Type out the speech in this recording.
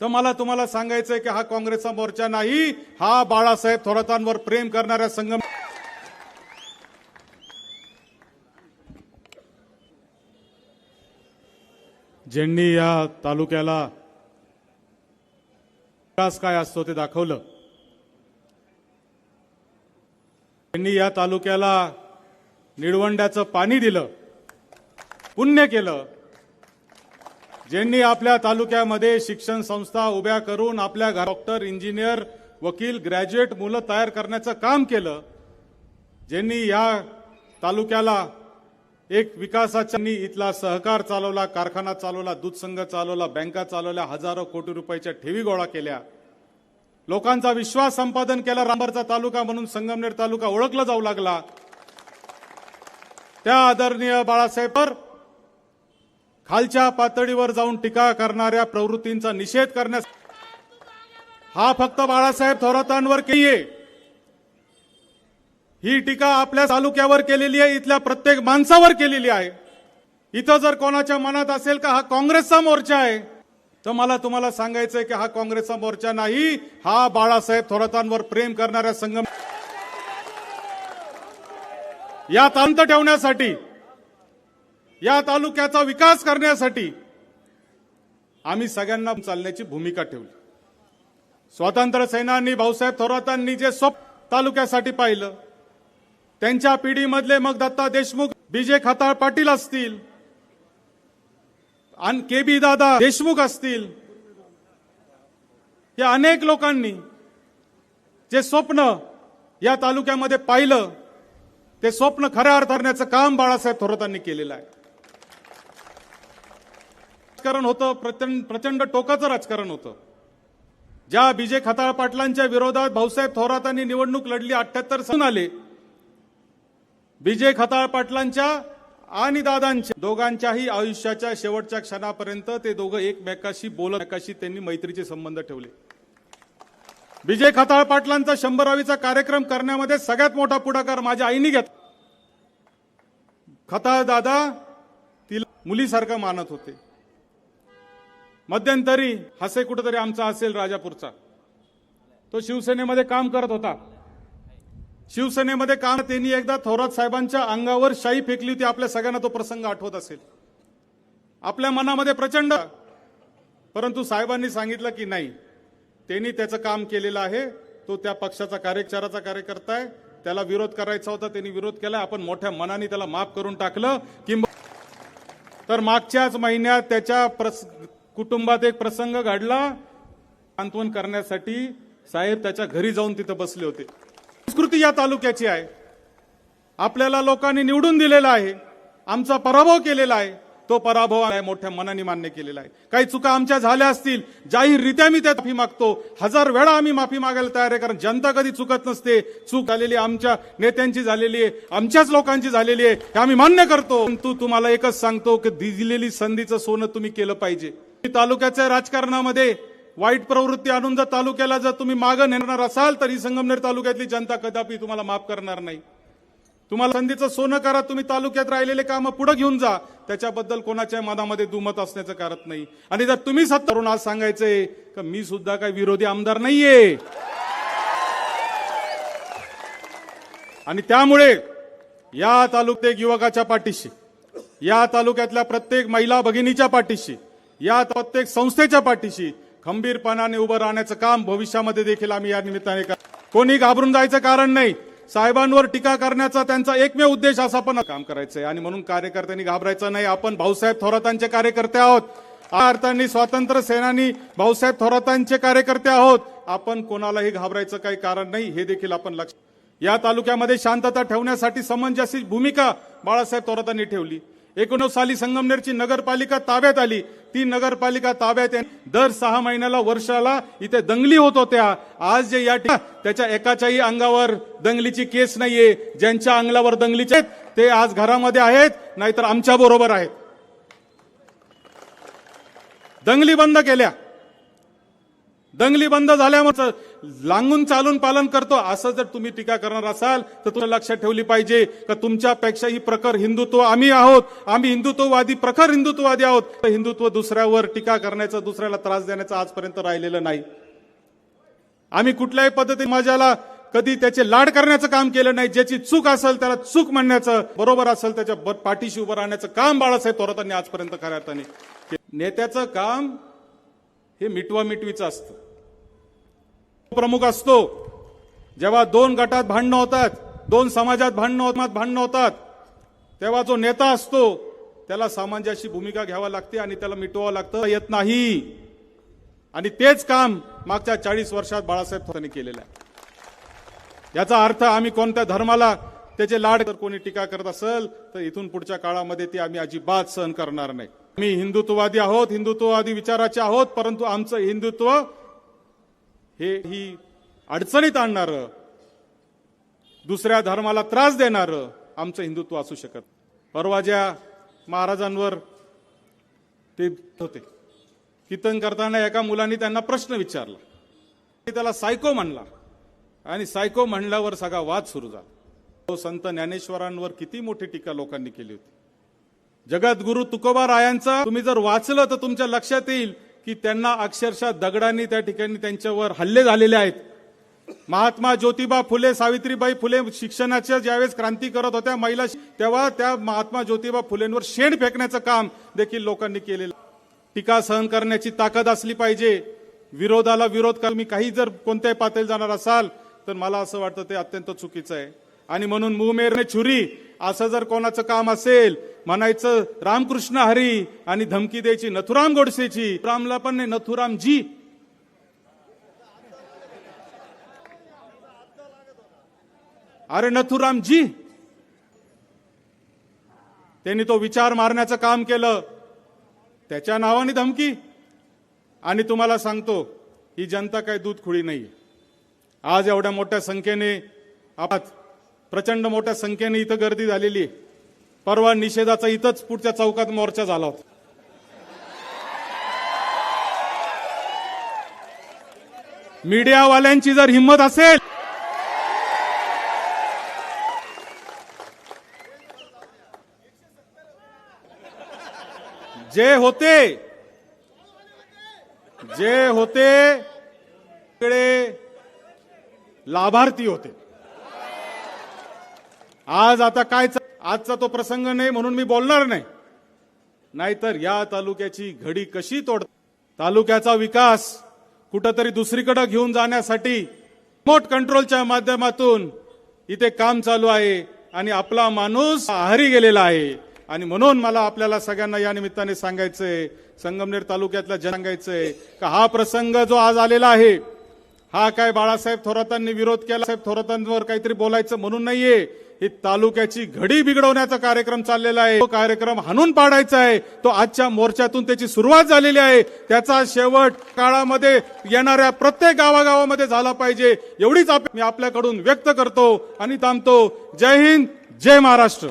तर मला तुम्हाला सांगायचं आहे की हा काँग्रेसचा मोर्चा नाही हा बाळासाहेब थोरातांवर प्रेम करणाऱ्या संगम ज्यांनी या तालुक्याला विकास काय असतो ते दाखवलं. त्यांनी या तालुक्याला निळवंड्याचं पाणी दिलं पुण्य केलं ज्यांनी आपल्या तालुक्यामध्ये शिक्षण संस्था उभ्या करून आपल्या डॉक्टर इंजिनियर वकील ग्रॅज्युएट मुलं तयार करण्याचं काम केलं ज्यांनी या तालुक्याला एक विकासाच्या इथला सहकार चालवला कारखाना चालवला दूध संघ चालवला बँका चालवल्या हजारो कोटी रुपयाच्या ठेवी गोळा केल्या. लोकांचा विश्वास संपादन केला रामबरचा तालुका म्हणून संगमनेर तालुका ओळखला जाऊ लागला. त्या आदरणीय बाळासाहेब खालच्या पातळीवर जाऊन टीका करणाऱ्या प्रवृत्तींचा निषेध करण्यास हा फक्त बाळासाहेब थोरातांवर केलीये. ही टीका आपल्या तालुक्यावर केलेली आहे इथल्या प्रत्येक माणसावर केलेली आहे. इथं जर कोणाच्या मनात असेल का हा काँग्रेसचा मोर्चा आहे तर मला तुम्हाला सांगायचंय की हा काँग्रेसचा मोर्चा नाही हा बाळासाहेब थोरातांवर प्रेम करणाऱ्या संगम या तांत ठेवण्यासाठी या तालुक्याचा विकास करण्यासाठी आम्ही सगळ्यांना चालण्याची भूमिका ठेवली. स्वातंत्र्य सेनानी भाऊसाहेब थोरातांनी जे स्वप्न तालुक्यासाठी पाहिलं त्यांच्या पिढीमधले मग दत्ता देशमुख बीजे खताळ पाटील असतील आणि के बी दादा देशमुख असतील या अनेक लोकांनी जे स्वप्न या तालुक्यामध्ये पाहिलं ते स्वप्न खऱ्या अर्थ करण्याचं काम बाळासाहेब थोरातांनी केलेलं आहे. राजकारण होतं प्रचंड प्रचंड टोकाचं राजकारण होतं. ज्या विजय खताळ पाटलांच्या विरोधात भाऊसाहेब थोरातांनी निवडणूक लढली अठ्याहत्तर सन आले. विजय खताळ पाटलांच्या आणि दादांच्या दोघांच्याही आयुष्याच्या शेवटच्या क्षणापर्यंत ते दोघं एकमेकाशी बोलत एकाशी त्यांनी मैत्रीचे संबंध ठेवले. विजय खताळ पाटलांचा शंभरावीचा कार्यक्रम करण्यामध्ये सगळ्यात मोठा पुढाकार माझ्या आईने घेतला. खताळ दादा तिला मुलीसारखं मानत होते. मध्यंतरी हसे कुठेतरी आमचा असेल राजापूरचा. तो शिवसेनेमध्ये काम करत होता. शिवसेनेमध्ये काम त्यांनी एकदा थोरात साहेबांच्या अंगावर शाई फेकली होती. आपल्या सगळ्यांना तो प्रसंग आठवत असेल. आपल्या मनामध्ये प्रचंड परंतु साहेबांनी सांगितलं की नाही. त्यांनी त्याचं काम केलेलं आहे. तो त्या पक्षाचा कार्यचाराचा कार्यकर्ता आहे. त्याला विरोध करायचा होता. त्यांनी विरोध केला. आपण मोठ्या मनाने त्याला माफ करून टाकलं. कि तर मागच्याच महिन्यात त्याच्या प्रस कुटुंबात एक प्रसंग घडला. सांत्वन करण्यासाठी साहेब त्याच्या घरी जाऊन तिथं बसले होते. संस्कृती या तालुक्याची आहे. आपल्याला लोकांनी निवडून दिलेला आहे. आमचा पराभव केलेला आहे. तो पराभव आहे मोठ्या मनाने मान्य केलेला आहे. काही चुका आमच्या झाल्या असतील जाहीररित्या मी त्या माफी मागतो. हजार वेळा आम्ही माफी मागायला तयार आहे कारण जनता कधी चुकत नसते. चूक झालेली आमच्या नेत्यांची झालेली आहे आमच्याच लोकांची झालेली आहे हे आम्ही मान्य करतो. तू तुम्हाला एकच सांगतो की दिलेली संधीचं सोनं तुम्ही केलं पाहिजे. तालुक्याच्या राजकारणामध्ये वाईट प्रवृत्ती आणून जर तालुक्याला जर तुम्ही मागं नेणार असाल तर ही संगमनेर तालुक्यातली जनता कदापि तुम्हाला माफ करणार नाही. तुम्हाला संधीचं सोनं करा तुम्ही तालुक्यात राहिलेले कामं पुढे घेऊन जा. त्याच्याबद्दल कोणाच्या मनामध्ये दुमत असण्याचं कारण नाही. आणि जर तुम्ही सत्तरून आज सांगायचंय का मी सुद्धा काही विरोधी आमदार नाहीये. आणि त्यामुळे या तालुक्यात युवकाच्या पाठीशी या तालुक्यातल्या प्रत्येक महिला भगिनीच्या पाठीशी या प्रत्येक संस्थेच्या पाठीशी खंबीरपणाने उभं राहण्याचं काम भविष्यामध्ये देखील आम्ही या निमित्ताने कोणी घाबरून जायचं कारण नाही. साहेबांवर टीका करण्याचा त्यांचा एकमेव उद्देश असा पण काम करायचंय. आणि म्हणून कार्यकर्त्यांनी घाबरायचं नाही. आपण भाऊसाहेब थोरातांचे कार्यकर्ते आहोत. या अर्थांनी स्वातंत्र्य सेनानी भाऊसाहेब थोरातांचे कार्यकर्ते आहोत. आपण कोणालाही घाबरायचं काही कारण नाही हे देखील आपण लक्ष या तालुक्यामध्ये शांतता ठेवण्यासाठी समंजसी भूमिका बाळासाहेब थोरातांनी ठेवली. एकोणीस साली संगमनेरची नगरपालिका ताब्यात आली. ती नगरपालिका ताब्यात आहे. दर सहा महिन्याला वर्षाला इथे दंगली होत होत्या. आज जे या त्याच्या एकाच्याही अंगावर दंगलीची केस नाहीये. ज्यांच्या अंगलावर दंगलीचे आहेत, ते आज घरामध्ये आहेत नाहीतर आमच्या बरोबर आहेत. दंगली बंद केल्या. दंगली बंद झाल्यामुळे लांगून चालून पालन करतो. असं जर तुम्ही टीका करणार असाल तर तुम्हाला लक्षात ठेवली पाहिजे का तुमच्यापेक्षा ही प्रखर हिंदुत्व आम्ही आहोत. आम्ही हिंदुत्ववादी प्रखर हिंदुत्ववादी आहोत. तर हिंदुत्व दुसऱ्यावर टीका करण्याचं दुसऱ्याला त्रास देण्याचं आजपर्यंत राहिलेलं नाही. आम्ही कुठल्याही पद्धतीने माझ्याला कधी त्याचे लाड करण्याचं काम केलं नाही. ज्याची चूक असेल त्याला चूक म्हणण्याचं बरोबर असेल त्याच्या पाठीशी उभं राहण्याचं काम बाळासाहेब थोरातांनी आजपर्यंत खऱ्या अर्थाने नेत्याचं काम हे मिटवा मिटवीचं असतं. प्रमुख असतो. जेव्हा दोन गटात भांडणं होतात दोन समाजात भांडणं भांडणं होतात तेव्हा जो नेता असतो त्याला सामान्याची भूमिका घ्यावी लागते आणि त्याला मिटवावं लागतं येत नाही. आणि तेच काम मागच्या चाळीस वर्षात बाळासाहेब थोरांनी केलेलं आहे. याचा अर्थ आम्ही कोणत्या धर्माला त्याचे लाड जर कोणी टीका करत असेल तर इथून पुढच्या काळामध्ये ती आम्ही अजिबात सहन करणार नाही. मी हिंदुत्ववादी आहोत हिंदुत्ववादी विचाराचे आहोत परंतु आमचं हिंदुत्व हे ही अडचणीत आणणारं दुसऱ्या धर्माला त्रास देणारं आमचं हिंदुत्व असू शकत परवा ज्या महाराजांवर ते होते. कीर्तन करताना एका मुलांनी त्यांना प्रश्न विचारला. त्याला सायको म्हणला. आणि सायको म्हणल्यावर सगळा वाद सुरू झाला. तो संत ज्ञानेश्वरांवर किती मोठी टीका लोकांनी केली होती. जगद्गुरु तुकोबा रायांचा तुम्ही जर वाचलं तर तुमच्या लक्षात येईल की त्यांना अक्षरशः दगडांनी त्या ठिकाणी त्यांच्यावर हल्ले झालेले आहेत. महात्मा ज्योतिबा फुले सावित्रीबाई फुले शिक्षणाच्या ज्यावेळेस क्रांती करत होत्या महिला तेव्हा त्या महात्मा ज्योतिबा फुलेंवर शेण फेकण्याचं काम देखील लोकांनी केलेलं टीका सहन करण्याची ताकद असली पाहिजे. विरोधाला विरोध कर. मी काही जर कोणत्याही पातळी जाणार असाल तर मला असं वाटतं ते अत्यंत चुकीचं आहे. आणि म्हणून मुमेरने छुरी असं जर कोणाचं काम असेल म्हणायचं रामकृष्ण हरी आणि धमकी द्यायची नथुराम गोडसेची रामला पण नाही नथुराम जी अरे नथुराम जी! त्यांनी तो विचार मारण्याचं काम केलं. त्याच्या नावाने धमकी. आणि तुम्हाला सांगतो ही जनता काही दूध खुळी नाही आज एवढ्या मोठ्या संख्येने आपण प्रचंड मोठ्या संख्येने इथं गर्दी झालेली आहे. परवा निषेधाचा इथंच पुढच्या चौकात मोर्चा झाला होता. मीडियावाल्यांची जर हिंमत असेल जे होते जे होते लाभार्थी होते. आज आता काय आजचा तो प्रसंग नाही म्हणून मी बोलणार नाही. नाहीतर या तालुक्याची घडी कशी तोड तालुक्याचा विकास कुठंतरी दुसरीकडे घेऊन जाण्यासाठी रिमोट कंट्रोलच्या माध्यमातून इथे काम चालू आहे आणि आपला माणूस आहारी गेलेला आहे. आणि म्हणून मला आपल्याला सगळ्यांना या निमित्ताने सांगायचंय संगमनेर तालुक्यातल्या सांगायचंय का हा प्रसंग जो आज आलेला आहे हा काय बाळासाहेब थोरातांनी विरोध केला साहेब थोरातांवर काहीतरी बोलायचं म्हणून नाहीये. ही तालुक्याची घडी बिघडवण्याचा कार्यक्रम चाललेला आहे. तो कार्यक्रम हाणून पाडायचा आहे. तो आजच्या मोर्चातून त्याची सुरुवात झालेली आहे. त्याचा शेवट काळामध्ये येणाऱ्या प्रत्येक गावागावामध्ये झाला पाहिजे. एवढीच आप- मी आपल्याकडून व्यक्त करतो आणि थांबतो. जय हिंद जय महाराष्ट्र.